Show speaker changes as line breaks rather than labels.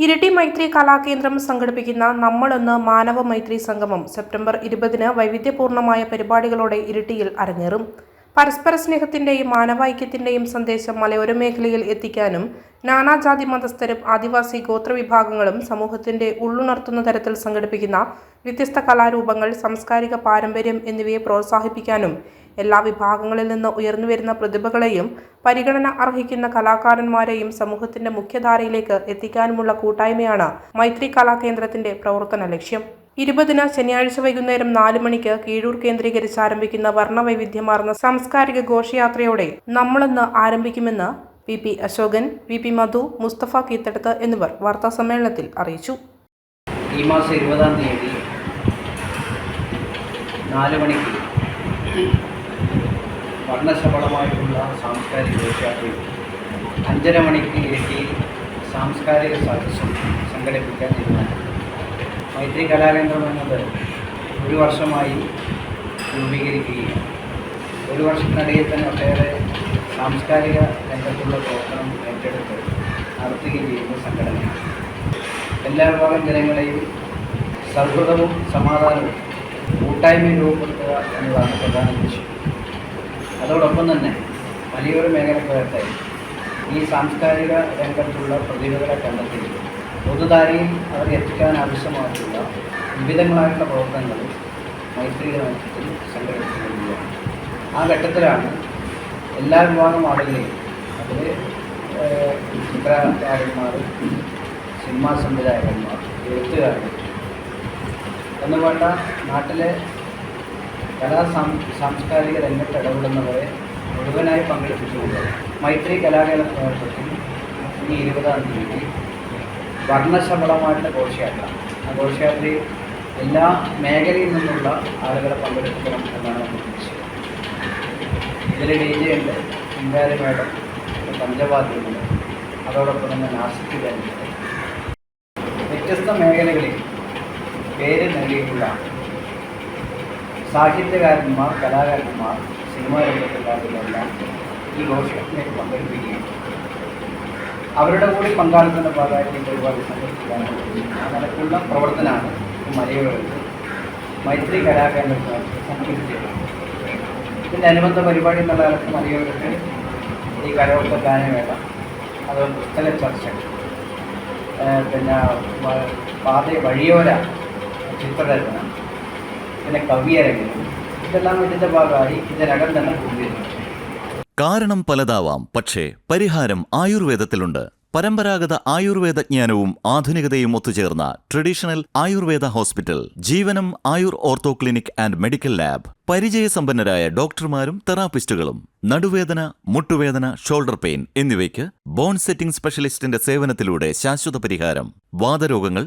ഇരിട്ടി മൈത്രി കലാകേന്ദ്രം സംഘടിപ്പിക്കുന്ന നമ്മളൊന്ന് മാനവ മൈത്രി സംഗമം സെപ്റ്റംബർ ഇരുപതിന് വൈവിധ്യപൂർണമായ പരിപാടികളോടെ ഇരട്ടിയിൽ അരങ്ങേറും. പരസ്പര സ്നേഹത്തിന്റെയും മാനവൈക്യത്തിന്റെയും സന്ദേശം മലയോര മേഖലയിൽ എത്തിക്കാനും നാനാജാതി മതസ്ഥരും ആദിവാസി ഗോത്രവിഭാഗങ്ങളും സമൂഹത്തിന്റെ ഉള്ളുണർത്തുന്ന തരത്തിൽ സംഘടിപ്പിക്കുന്ന വ്യത്യസ്ത കലാരൂപങ്ങൾ സാംസ്കാരിക പാരമ്പര്യം എന്നിവയെ പ്രോത്സാഹിപ്പിക്കാനും എല്ലാ വിഭാഗങ്ങളിൽ നിന്ന് ഉയർന്നുവരുന്ന പ്രതിഭകളെയും പരിഗണന അർഹിക്കുന്ന കലാകാരന്മാരെയും സമൂഹത്തിന്റെ മുഖ്യധാരയിലേക്ക് എത്തിക്കാനുമുള്ള കൂട്ടായ്മയാണ് മൈത്രി കലാകേന്ദ്രത്തിന്റെ പ്രവർത്തന ലക്ഷ്യം. ഇരുപതിന് ശനിയാഴ്ച വൈകുന്നേരം നാല് മണിക്ക് കീഴൂർ കേന്ദ്രീകരിച്ച് ആരംഭിക്കുന്ന വർണവൈവിധ്യമാർന്ന സാംസ്കാരിക ഘോഷയാത്രയോടെ നമ്മളെന്ന് ആരംഭിക്കുമെന്ന് V P Ashokan V P Madhu Mustafa Keethadath എന്നിവർ വാർത്താസമ്മേളനത്തിൽ അറിയിച്ചു.
ഈ മാസം ഇരുപതാം തീയതി നാല് മണിക്ക് വർണശബളമായിട്ടുള്ള സാംസ്കാരിക ഘോഷയാത്രയും അഞ്ചര മണിക്ക് ഇരട്ടിയിൽ സാംസ്കാരിക സദസ്സും സംഘടിപ്പിക്കാൻ തീരുമാനിച്ചു. മൈത്രി കലാകേന്ദ്രം എന്നത് ഒരു വർഷമായി രൂപീകരിക്കുകയും ഒരു വർഷത്തിനിടയിൽ തന്നെ ഒട്ടേറെ സാംസ്കാരിക രംഗത്തുള്ള പ്രവർത്തനം ഏറ്റെടുത്ത് നടത്തുകയും ചെയ്യുന്ന സംഘടനയാണ്. എല്ലാ വിഭാഗം ജനങ്ങളെയും സൗഹൃദവും സമാധാനവും കൂട്ടായ്മയും രൂപപ്പെടുത്തുക എന്നതാണ് പ്രധാന ലക്ഷ്യം. അതോടൊപ്പം തന്നെ വലിയൊരു മേഖലക്കാരുടെ ഈ സാംസ്കാരിക രംഗത്തുള്ള പ്രതിഭകളെ കണ്ടെത്തി പൊതുധാരയിൽ അവർ എത്തിക്കാൻ ആവശ്യമായിട്ടുള്ള വിവിധങ്ങളായിട്ടുള്ള പ്രവർത്തനങ്ങൾ മൈത്രിയുടെ നേതൃത്വത്തിൽ ആ ഘട്ടത്തിലാണ് എല്ലാ വിഭാഗം ആളുകളെയും അതിൽ ചിത്രകാരന്മാർ സിനിമാ സംവിധായകന്മാർ എഴുത്തുകാർ എന്നുവേണ്ട നാട്ടിലെ കലാ സാംസ്കാരിക രംഗത്ത് ഇടപെടുന്നവരെ മുഴുവനായി പങ്കെടുപ്പിച്ചുകൊണ്ട് മൈത്രി കലാകേന്ദ്രത്തിൽ ഈ ഇരുപതാം തീയതി വർണശബളമായിട്ടുള്ള ഘോഷയാത്ര. ആ ഘോഷയാത്രയിൽ എല്ലാ മേഖലയിൽ നിന്നുള്ള ആളുകളെ പങ്കെടുപ്പിക്കണം എന്നാണ് നമ്മൾ ഉദ്ദേശം ഇതിൽ ഡി ജെ ഉണ്ട് സിംഗാരി മേഡം പഞ്ചവാദ്യമുണ്ട് അതോടൊപ്പം തന്നെ നാസിക് വ്യത്യസ്ത മേഖലകളിൽ പേര് നേടിയിട്ടുള്ള സാഹിത്യകാരന്മാർ കലാകാരന്മാർ സിനിമാ രംഗത്തുള്ളവരെല്ലാം ഈ ഘോഷത്തിലേക്ക് പങ്കെടുപ്പിക്കുകയും അവരുടെ കൂടി പങ്കാളിത്തത്തിന്റെ ഭാഗമായിട്ട് ഒരുപാട് സംഘടിപ്പിക്കാനാണ് നിലക്കുള്ള പ്രവർത്തനമാണ് മലയാളികൾക്ക് മൈത്രി കലാകാരന്മാർ സംഘടിപ്പിച്ചത്. ഇതിന്റെ അനുബന്ധ പരിപാടി എന്നുള്ള കാലത്ത് മലയോരത്ത് ഈ കരോക്കെ ഗാനമേള അതുപോലെ പുസ്തക ചർച്ച പിന്നെ പാത വഴിയോര ചിത്രരചന പിന്നെ കവിയരങ്ങ്. ഇതെല്ലാം ഇതിന്റെ ഭാഗമായി ഇതിനകം തന്നെ
കാരണം പലതാവാം പക്ഷേ പരിഹാരം ആയുർവേദത്തിലുണ്ട്. പരമ്പരാഗത ആയുർവേദ ജ്ഞാനവും ആധുനികതയും ഒത്തുചേർന്ന traditional Ayurveda hospital Jeevanam Ayur ortho clinic and medical lab പരിചയസമ്പന്നരായ ഡോക്ടർമാരും തെറാപ്പിസ്റ്റുകളും നടുവേദന മുട്ടുവേദന ഷോൾഡർ പെയിൻ എന്നിവയ്ക്ക് ബോൺ സെറ്റിംഗ് സ്പെഷ്യലിസ്റ്റിന്റെ സേവനത്തിലൂടെ ശാശ്വത പരിഹാരം. വാതരോഗങ്ങൾ